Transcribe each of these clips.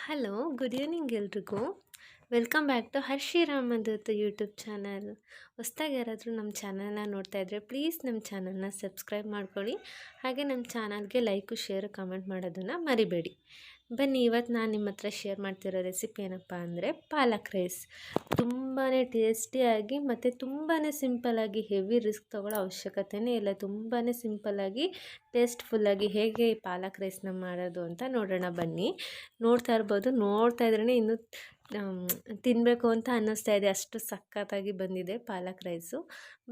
Hello good evening ಎಲ್ರಿಗೂ welcome back to Harshi Ramadatt YouTube channel. ಹೊಸ್ದಾಗಿ ಯಾರಾದರೂ ನಮ್ಮ ಚಾನಲ್ನ ನೋಡ್ತಾ ಇದ್ದರೆ ಪ್ಲೀಸ್ ನಮ್ಮ ಚಾನಲ್ನ ಸಬ್ಸ್ಕ್ರೈಬ್ ಮಾಡ್ಕೊಳ್ಳಿ. ಹಾಗೆ ನಮ್ಮ ಚಾನಲ್ಗೆ ಲೈಕು, ಶೇರು, ಕಮೆಂಟ್ ಮಾಡೋದನ್ನು ಮರಿಬೇಡಿ. ಬನ್ನಿ ಇವತ್ತು ನಾನು ನಿಮ್ಮ ಹತ್ರ ಶೇರ್ ಮಾಡ್ತಿರೋ ರೆಸಿಪಿ ಏನಪ್ಪ ಅಂದರೆ ಪಾಲಕ್ ರೈಸ್. ತುಂಬಾ ಟೇಸ್ಟಿಯಾಗಿ ಮತ್ತು ತುಂಬಾ ಸಿಂಪಲ್ಲಾಗಿ ಹೆವಿ ರಿಸ್ಕ್ ತೊಗೊಳ್ಳೋ ಅವಶ್ಯಕತೆಯೇ ಇಲ್ಲ. ತುಂಬಾ ಸಿಂಪಲ್ಲಾಗಿ ಟೇಸ್ಟ್ಫುಲ್ಲಾಗಿ ಹೇಗೆ ಪಾಲಕ್ ರೈಸ್ನ ಮಾಡೋದು ಅಂತ ನೋಡೋಣ ಬನ್ನಿ. ನೋಡ್ತಾ ಇರ್ಬೋದು. ನೋಡ್ತಾ ಇದ್ರೇ ಇನ್ನೂ ತಿನ್ನಬೇಕು ಅಂತ ಅನ್ನಿಸ್ತಾ ಇದೆ. ಅಷ್ಟು ಸಖತ್ತಾಗಿ ಬಂದಿದೆ ಪಾಲಕ್ ರೈಸು.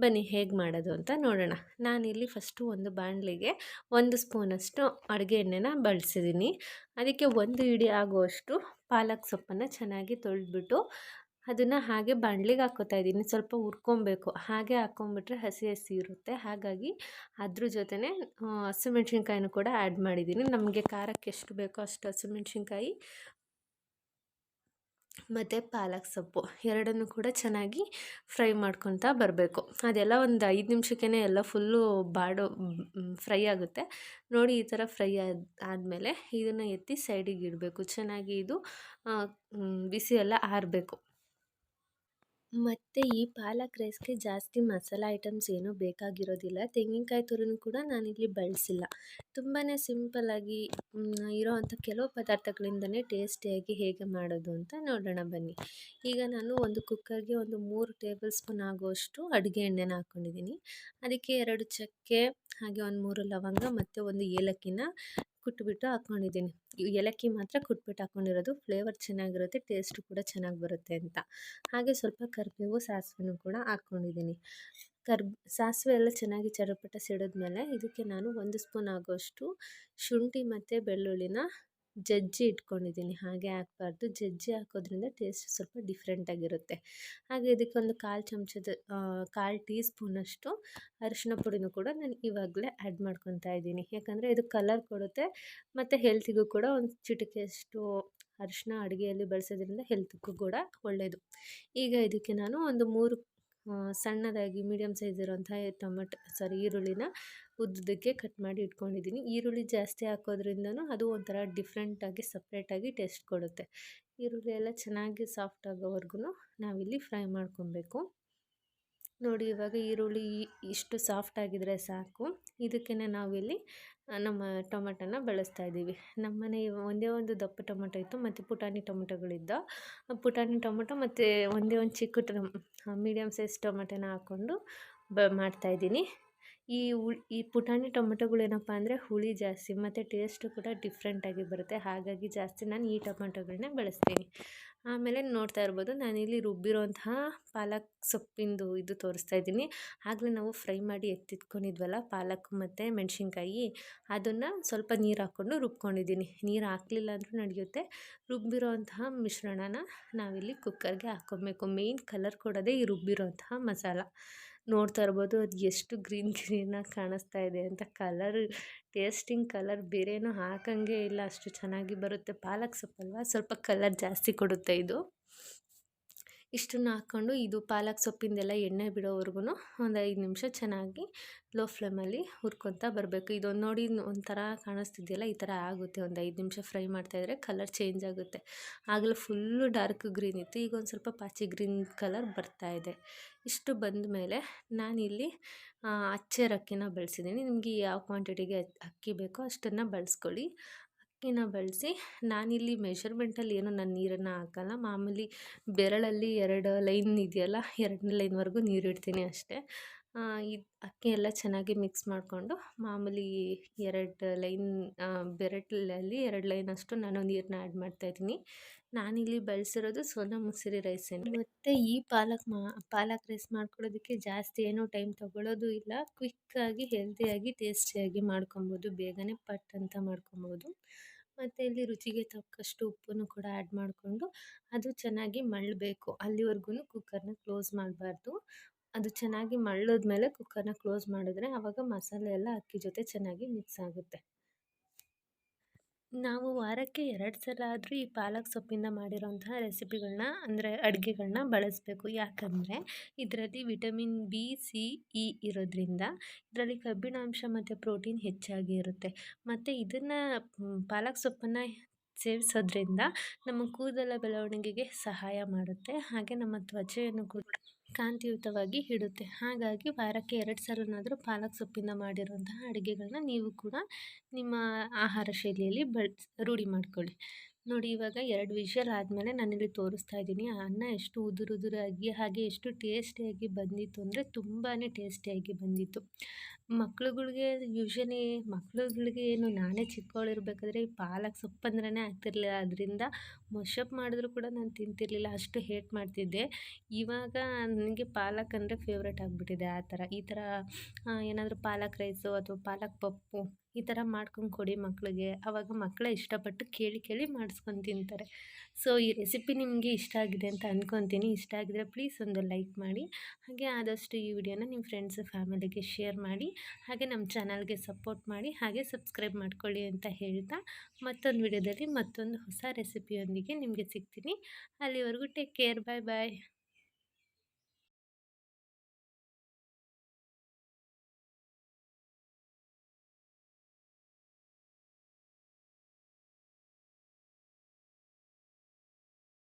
ಬನ್ನಿ, ಹೇಗೆ ಮಾಡೋದು ಅಂತ ನೋಡೋಣ. ನಾನಿಲ್ಲಿ ಫಸ್ಟು ಒಂದು ಬಾಣಲಿಗೆ ಒಂದು ಸ್ಪೂನಷ್ಟು ಅಡುಗೆ ಎಣ್ಣೆನ ಬಳಸಿದ್ದೀನಿ. ಅದಕ್ಕೆ ಒಂದು ಇಡಿ ಆಗುವಷ್ಟು ಪಾಲಕ್ ಸೊಪ್ಪನ್ನು ಚೆನ್ನಾಗಿ ತೊಳೆದ್ಬಿಟ್ಟು ಅದನ್ನು ಹಾಗೆ ಬಾಣಲಿಗೆ ಹಾಕೋತಾ ಇದ್ದೀನಿ. ಸ್ವಲ್ಪ ಹುರ್ಕೊಬೇಕು. ಹಾಗೆ ಹಾಕ್ಕೊಂಬಿಟ್ರೆ ಹಸಿ ಹಸಿ ಇರುತ್ತೆ. ಹಾಗಾಗಿ ಅದ್ರ ಜೊತೆನೇ ಹಸಿಮೆಣ್ಸಿನ್ಕಾಯಿನೂ ಕೂಡ ಆ್ಯಡ್ ಮಾಡಿದ್ದೀನಿ. ನಮಗೆ ಖಾರಕ್ಕೆ ಎಷ್ಟು ಬೇಕೋ ಅಷ್ಟು ಹಸಿಮೆಣ್ಸಿನ್ಕಾಯಿ ಮತ್ತು ಪಾಲಕ್ ಸೊಪ್ಪು ಎರಡನ್ನು ಕೂಡ ಚೆನ್ನಾಗಿ ಫ್ರೈ ಮಾಡ್ಕೊತಾ ಬರಬೇಕು. ಅದೆಲ್ಲ ಒಂದು ಐದು ನಿಮಿಷಕ್ಕೇ ಎಲ್ಲ ಫುಲ್ಲು ಬಾಡೋ ಫ್ರೈ ಆಗುತ್ತೆ. ನೋಡಿ ಈ ಥರ ಫ್ರೈ ಆದ, ಆದಮೇಲೆ ಇದನ್ನು ಎತ್ತಿ ಸೈಡಿಗೆ ಇಡಬೇಕು. ಚೆನ್ನಾಗಿ ಇದು ಬಿಸಿ ಎಲ್ಲ ಆರಬೇಕು. ಮತ್ತು ಈ ಪಾಲಕ್ ರೈಸ್ಗೆ ಜಾಸ್ತಿ ಮಸಾಲೆ ಐಟಮ್ಸ್ ಏನೂ ಬೇಕಾಗಿರೋದಿಲ್ಲ. ತೆಂಗಿನಕಾಯಿ ತುರಿನೂ ಕೂಡ ನಾನಿಲ್ಲಿ ಬಳಸಿಲ್ಲ. ತುಂಬಾ ಸಿಂಪಲ್ಲಾಗಿ ಇರೋವಂಥ ಕೆಲವು ಪದಾರ್ಥಗಳಿಂದನೇ ಟೇಸ್ಟಿಯಾಗಿ ಹೇಗೆ ಮಾಡೋದು ಅಂತ ನೋಡೋಣ ಬನ್ನಿ. ಈಗ ನಾನು ಒಂದು ಕುಕ್ಕರ್ಗೆ ಒಂದು ಮೂರು ಟೇಬಲ್ ಸ್ಪೂನ್ ಆಗುವಷ್ಟು ಅಡುಗೆ ಎಣ್ಣೆನ ಹಾಕ್ಕೊಂಡಿದ್ದೀನಿ ಅದಕ್ಕೆ ಎರಡು ಚಕ್ಕೆ, ಹಾಗೆ ಒಂದು ಮೂರು ಲವಂಗ ಮತ್ತು ಒಂದು ಏಲಕ್ಕಿನ ಕುಟ್ಬಿಟ್ಟು ಹಾಕ್ಕೊಂಡಿದ್ದೀನಿ ಏಲಕ್ಕಿ ಮಾತ್ರ ಕುಟ್ಬಿಟ್ಟು ಹಾಕ್ಕೊಂಡಿರೋದು ಫ್ಲೇವರ್ ಚೆನ್ನಾಗಿರುತ್ತೆ ಟೇಸ್ಟು ಕೂಡ ಚೆನ್ನಾಗಿ ಬರುತ್ತೆ ಅಂತ. ಹಾಗೆ ಸ್ವಲ್ಪ ಕರಿಬೇವು, ಸಾಸಿವೆನೂ ಕೂಡ ಹಾಕ್ಕೊಂಡಿದ್ದೀನಿ ಕರ್, ಸಾಸಿವೆ ಎಲ್ಲ ಚೆನ್ನಾಗಿ ಚಟಪಟ ಸಿಡಿದ್ಮೇಲೆ ಇದಕ್ಕೆ ನಾನು ಒಂದು ಸ್ಪೂನ್ ಆಗೋಷ್ಟು ಶುಂಠಿ ಮತ್ತು ಬೆಳ್ಳುಳ್ಳಿನ ಜಜ್ಜಿ ಇಟ್ಕೊಂಡಿದ್ದೀನಿ, ಹಾಗೆ ಹಾಕ್ಬಾರ್ದು. ಜಜ್ಜಿ ಹಾಕೋದ್ರಿಂದ ಟೇಸ್ಟ್ ಸ್ವಲ್ಪ ಡಿಫ್ರೆಂಟಾಗಿರುತ್ತೆ ಹಾಗೆ ಇದಕ್ಕೊಂದು ಕಾಲು ಚಮಚದ ಕಾಲು ಟೀ ಸ್ಪೂನಷ್ಟು ಅರಿಶಿನ ಪುಡಿನೂ ಕೂಡ ನಾನು ಇವಾಗಲೇ ಆ್ಯಡ್ ಮಾಡ್ಕೊತಾ ಇದ್ದೀನಿ. ಯಾಕಂದರೆ ಇದು ಕಲರ್ ಕೊಡುತ್ತೆ, ಮತ್ತು ಹೆಲ್ತಿಗೂ ಕೂಡ ಒಂದು ಚಿಟಿಕೆಯಷ್ಟು ಅರಿಶಿನ ಅಡುಗೆಯಲ್ಲಿ ಬಳಸೋದ್ರಿಂದ ಹೆಲ್ತ್ಗೂ ಕೂಡ ಒಳ್ಳೆಯದು ಈಗ ಇದಕ್ಕೆ ನಾನು ಒಂದು ಮೂರು ಸಣ್ಣದಾಗಿ ಮೀಡಿಯಮ್ ಸೈಜ್ ಇರೋಂಥ ಟೊಮೆಟೊ, ಸಾರಿ ಈರುಳ್ಳಿನ ಉದ್ದಕ್ಕೆ ಕಟ್ ಮಾಡಿ ಇಟ್ಕೊಂಡಿದ್ದೀನಿ. ಈರುಳ್ಳಿ ಜಾಸ್ತಿ ಹಾಕೋದ್ರಿಂದನೂ ಅದು ಒಂಥರ ಡಿಫ್ರೆಂಟಾಗಿ ಸಪ್ರೇಟಾಗಿ ಟೇಸ್ಟ್ ಕೊಡುತ್ತೆ. ಈರುಳ್ಳಿ ಎಲ್ಲ ಚೆನ್ನಾಗಿ ಸಾಫ್ಟ್ ಆಗೋವರೆಗೂ ನಾವಿಲ್ಲಿ ಫ್ರೈ ಮಾಡ್ಕೊಬೇಕು. ನೋಡಿ ಇವಾಗ ಈರುಳ್ಳಿ ಇಷ್ಟು ಸಾಫ್ಟ್ ಆಗಿದ್ರೆ ಸಾಕು. ಇದಕ್ಕೇ ನಾವಿಲ್ಲಿ ನಮ್ಮ ಟೊಮೆಟೊನ ಬೆಳೆಸ್ತಾ ಇದ್ದೀವಿ. ನಮ್ಮ ಮನೆ ಒಂದೇ ಒಂದು ದಪ್ಪ ಟೊಮೆಟೊ ಇತ್ತು, ಮತ್ತು ಪುಟಾಣಿ ಟೊಮೆಟೊಗಳಿದ್ದ. ಪುಟಾಣಿ ಟೊಮೆಟೊ ಮತ್ತು ಒಂದೇ ಒಂದು ಚಿಕ್ಕ ಟೊ ಮೀಡಿಯಮ್ ಸೈಜ್ ಟೊಮೆಟೊನ ಹಾಕ್ಕೊಂಡು ಬ ಮಾಡ್ತಾಯಿದ್ದೀನಿ ಈ ಈ ಪುಟಾಣಿ ಟೊಮೆಟೊಗಳೇನಪ್ಪ ಅಂದರೆ ಹುಳಿ ಜಾಸ್ತಿ, ಮತ್ತು ಟೇಸ್ಟು ಕೂಡ ಡಿಫ್ರೆಂಟಾಗಿ ಬರುತ್ತೆ. ಹಾಗಾಗಿ ಜಾಸ್ತಿ ನಾನು ಈ ಟೊಮೆಟೊಗಳನ್ನೇ ಬಳಸ್ತೀನಿ. ಆಮೇಲೆ ನೋಡ್ತಾ ಇರ್ಬೋದು, ನಾನಿಲ್ಲಿ ರುಬ್ಬಿರೋಂತಹ ಪಾಲಕ್ ಸೊಪ್ಪಿಂದು ಇದು ತೋರಿಸ್ತಾ ಇದ್ದೀನಿ. ಆಗಲೇ ನಾವು ಫ್ರೈ ಮಾಡಿ ಎತ್ತಿಟ್ಕೊಂಡಿದ್ವಲ್ಲ, ಪಾಲಕ್ ಮತ್ತು ಮೆಣಸಿನ್ಕಾಯಿ, ಅದನ್ನು ಸ್ವಲ್ಪ ನೀರು ಹಾಕ್ಕೊಂಡು ರುಬ್ಕೊಂಡಿದ್ದೀನಿ. ನೀರು ಹಾಕಲಿಲ್ಲ ಅಂದರೂ ನಡೆಯುತ್ತೆ. ರುಬ್ಬಿರೋಂತಹ ಮಿಶ್ರಣನ ನಾವಿಲ್ಲಿ ಕುಕ್ಕರ್ಗೆ ಹಾಕ್ಕೊಬೇಕು ಮೇಯ್ನ್ ಕಲರ್ ಕೊಡೋದೇ ಈ ರುಬ್ಬಿರೋಂತಹ ಮಸಾಲ. ನೋಡ್ತಾ ಇರ್ಬೋದು. ಅದು ಎಷ್ಟು ಗ್ರೀನ್ ಗ್ರೀನಾಗಿ ಕಾಣಿಸ್ತಾ ಇದೆ ಅಂತ ಕಲರ್, ಟೇಸ್ಟಿಂಗ್ ಕಲರ್ ಬೇರೇನೂ ಹಾಕಂಗೆ ಇಲ್ಲ. ಅಷ್ಟು ಚೆನ್ನಾಗಿ ಬರುತ್ತೆ. ಪಾಲಕ್ ಸೊಪ್ಪಲ್ವ? ಸ್ವಲ್ಪ ಕಲರ್ ಜಾಸ್ತಿ ಕೊಡುತ್ತೆ ಇದು. ಇಷ್ಟನ್ನು ಹಾಕ್ಕೊಂಡು ಇದು ಪಾಲಕ್ ಸೊಪ್ಪಿಂದೆಲ್ಲ ಎಣ್ಣೆ ಬಿಡೋವರೆಗೂ ಒಂದು ಐದು ನಿಮಿಷ ಚೆನ್ನಾಗಿ ಲೋ ಫ್ಲೇಮಲ್ಲಿ ಹುರ್ಕೊತಾ ಬರಬೇಕು. ಇದೊಂದು ನೋಡಿ ಒಂಥರ ಕಾಣಿಸ್ತಿದೆಯಲ್ಲ, ಈ ಥರ ಆಗುತ್ತೆ. ಒಂದು ಐದು ನಿಮಿಷ ಫ್ರೈ ಮಾಡ್ತಾಯಿದ್ರೆ ಕಲರ್ ಚೇಂಜ್ ಆಗುತ್ತೆ. ಆಗಲೂ ಫುಲ್ಲು ಡಾರ್ಕ್ ಗ್ರೀನ್ ಇತ್ತು. ಈಗ ಒಂದು ಸ್ವಲ್ಪ ಪಾಚಿ ಗ್ರೀನ್ ಕಲರ್ ಬರ್ತಾ ಇದೆ. ಇಷ್ಟು ಬಂದ ಮೇಲೆ ನಾನಿಲ್ಲಿ ಅಚ್ಚೆ ಅಕ್ಕಿನ ಬಳಸಿದ್ದೀನಿ. ನಿಮಗೆ ಯಾವ ಕ್ವಾಂಟಿಟಿಗೆ ಅಕ್ಕಿ ಬೇಕೋ ಅಷ್ಟನ್ನು ಬಳಸ್ಕೊಳ್ಳಿ. ಅಕ್ಕಿನ ಬಳಸಿ ನಾನಿಲ್ಲಿ ಮೆಷರ್ಮೆಂಟಲ್ಲಿ ಏನು ನಾನು ನೀರನ್ನು ಹಾಕಲ್ಲ, ಮಾಮೂಲಿ ಬೆರಳಲ್ಲಿ ಎರಡು ಲೈನ್ ಇದೆಯಲ್ಲ, ಎರಡನೇ ಲೈನ್ವರೆಗೂ ನೀರು ಇಡ್ತೀನಿ ಅಷ್ಟೇ. ಇದು ಅಕ್ಕಿ ಎಲ್ಲ ಚೆನ್ನಾಗಿ ಮಿಕ್ಸ್ ಮಾಡಿಕೊಂಡು ಮಾಮೂಲಿ ಎರಡು ಲೈನ್ ಬೆರಳಲ್ಲಿ ಎರಡು ಲೈನ್ ಅಷ್ಟು ನಾನು ನೀರನ್ನ ಆ್ಯಡ್ ಮಾಡ್ತಾಯಿದ್ದೀನಿ ನಾನಿಲ್ಲಿ ಬಳಸಿರೋದು ಸೋನಾ ಮುಸಿರಿ ರೈಸನ್ನು ಮತ್ತು ಈ ಪಾಲಕ್ ಮಾ, ಪಾಲಕ್ ರೈಸ್ ಮಾಡ್ಕೊಳ್ಳೋದಕ್ಕೆ ಜಾಸ್ತಿ ಏನೂ ಟೈಮ್ ತೊಗೊಳ್ಳೋದು ಇಲ್ಲ. ಕ್ವಿಕ್ಕಾಗಿ, ಹೆಲ್ತಿಯಾಗಿ, ಟೇಸ್ಟಿಯಾಗಿ ಮಾಡ್ಕೊಬೋದು. ಬೇಗನೆ ಪಟ್ ಅಂತ ಮಾಡ್ಕೊಬೋದು. ಮತ್ತು ಇಲ್ಲಿ ರುಚಿಗೆ ತಕ್ಕಷ್ಟು ಉಪ್ಪನ್ನು ಕೂಡ ಆ್ಯಡ್ ಮಾಡಿಕೊಂಡು ಅದು ಚೆನ್ನಾಗಿ ಮಳ್ಳಬೇಕು. ಅಲ್ಲಿವರೆಗೂ ಕುಕ್ಕರ್ನ ಕ್ಲೋಸ್ ಮಾಡಬಾರ್ದು. ಅದು ಚೆನ್ನಾಗಿ ಮಳ್ಳೋದ್ಮೇಲೆ ಕುಕ್ಕರ್ನ ಕ್ಲೋಸ್ ಮಾಡಿದ್ರೆ ಆವಾಗ ಮಸಾಲೆ ಎಲ್ಲ ಅಕ್ಕಿ ಜೊತೆ ಚೆನ್ನಾಗಿ ಮಿಕ್ಸ್ ಆಗುತ್ತೆ. ನಾವು ವಾರಕ್ಕೆ ಎರಡು ಸಲ ಆದರೂ ಈ ಪಾಲಕ್ ಸೊಪ್ಪಿಂದ ಮಾಡಿರೋಂತಹ ರೆಸಿಪಿಗಳನ್ನ ಅಂದರೆ ಅಡುಗೆಗಳನ್ನ ಬಳಸಬೇಕು. ಯಾಕಂದರೆ ಇದರಲ್ಲಿ ವಿಟಮಿನ್ ಬಿ, ಸಿ, ಇ ಇರೋದ್ರಿಂದ ಇದರಲ್ಲಿ ಕಬ್ಬಿಣಾಂಶ ಮತ್ತು ಪ್ರೋಟೀನ್ ಹೆಚ್ಚಾಗಿ ಇರುತ್ತೆ. ಮತ್ತು ಇದನ್ನು ಪಾಲಕ್ ಸೊಪ್ಪನ್ನು ಸೇವಿಸೋದ್ರಿಂದ ನಮ್ಮ ಕೂದಲ ಬೆಳವಣಿಗೆಗೆ ಸಹಾಯ ಮಾಡುತ್ತೆ. ಹಾಗೆ ನಮ್ಮ ತ್ವಚೆಯನ್ನು ಕೂಡ ಕಾಂತಿಯುತವಾಗಿ ಇಡುತ್ತೆ. ಹಾಗಾಗಿ ವಾರಕ್ಕೆ ಎರಡು ಸಲನಾದರೂ ಪಾಲಕ್ ಸೊಪ್ಪಿಂದ ಮಾಡಿರುವಂತಹ ಅಡುಗೆಗಳನ್ನ ನೀವು ಕೂಡ ನಿಮ್ಮ ಆಹಾರ ಶೈಲಿಯಲ್ಲಿ ಬಳ್ಸಿ, ರೂಢಿ ಮಾಡ್ಕೊಳ್ಳಿ. ನೋಡಿ ಇವಾಗ ಎರಡು ವಿಷಲ್ ಆದಮೇಲೆ ನಾನಿಲ್ಲಿ ತೋರಿಸ್ತಾ ಇದ್ದೀನಿ. ಅನ್ನ ಎಷ್ಟು ಉದುರುದುರಾಗಿ, ಹಾಗೆ ಎಷ್ಟು ಟೇಸ್ಟಿಯಾಗಿ ಬಂದಿತ್ತು ಅಂದರೆ ತುಂಬಾ ಟೇಸ್ಟಿಯಾಗಿ ಬಂದಿತ್ತು. ಮಕ್ಳುಗಳಿಗೆ ಯೂಶಲಿ, ಮಕ್ಳುಗಳಿಗೆ ಏನು ನಾನೇ ಚಿಕ್ಕವಳಿರ್ಬೇಕಾದ್ರೆ ಈ ಪಾಲಕ್ ಸೊಪ್ಪು ಆಗ್ತಿರಲಿಲ್ಲ. ಅದರಿಂದ ಮೊಶಪ್ ಮಾಡಿದ್ರು ಕೂಡ ನಾನು ತಿಂತಿರಲಿಲ್ಲ. ಅಷ್ಟು ಹೇಟ್ ಮಾಡ್ತಿದ್ದೆ. ಇವಾಗ ನನಗೆ ಪಾಲಕ್ ಅಂದರೆ ಫೇವ್ರೇಟ್ ಆಗಿಬಿಟ್ಟಿದೆ ಆ ಥರ. ಈ ಥರ ಏನಾದರೂ ಪಾಲಕ್ ರೈಸು ಅಥವಾ ಪಾಲಕ್ ಪಪ್ಪು ಈ ಥರ ಮಾಡ್ಕೊಂಡು ಕೊಡಿ ಮಕ್ಕಳಿಗೆ. ಆವಾಗ ಮಕ್ಕಳೇ ಇಷ್ಟಪಟ್ಟು ಕೇಳಿ ಕೇಳಿ ಮಾಡಿಸ್ಕೊಂಡು ತಿಂತಾರೆ. ಸೊ ಈ ರೆಸಿಪಿ ನಿಮಗೆ ಇಷ್ಟ ಆಗಿದೆ ಅಂತ ಅಂದ್ಕೊತೀನಿ ಇಷ್ಟ ಆಗಿದ್ರೆ ಪ್ಲೀಸ್ ಒಂದು ಲೈಕ್ ಮಾಡಿ. ಹಾಗೆ ಆದಷ್ಟು ಈ ವಿಡಿಯೋನ ನಿಮ್ಮ ಫ್ರೆಂಡ್ಸ್ ಫ್ಯಾಮಿಲಿಗೆ ಶೇರ್ ಮಾಡಿ. ಹಾಗೆ ನಮ್ಮ ಚಾನಲ್ಗೆ ಸಪೋರ್ಟ್ ಮಾಡಿ. ಹಾಗೆ ಸಬ್ಸ್ಕ್ರೈಬ್ ಮಾಡ್ಕೊಳ್ಳಿ ಅಂತ ಹೇಳ್ತಾ ಮತ್ತೊಂದು ವಿಡಿಯೋದಲ್ಲಿ ಮತ್ತೊಂದು ಹೊಸ ರೆಸಿಪಿಯೊಂದಿಗೆ ನಿಮಗೆ ಸಿಗ್ತೀನಿ. ಅಲ್ಲಿವರೆಗೂ ಟೇಕ್ ಕೇರ್ ಬಾಯ್ ಬಾಯ್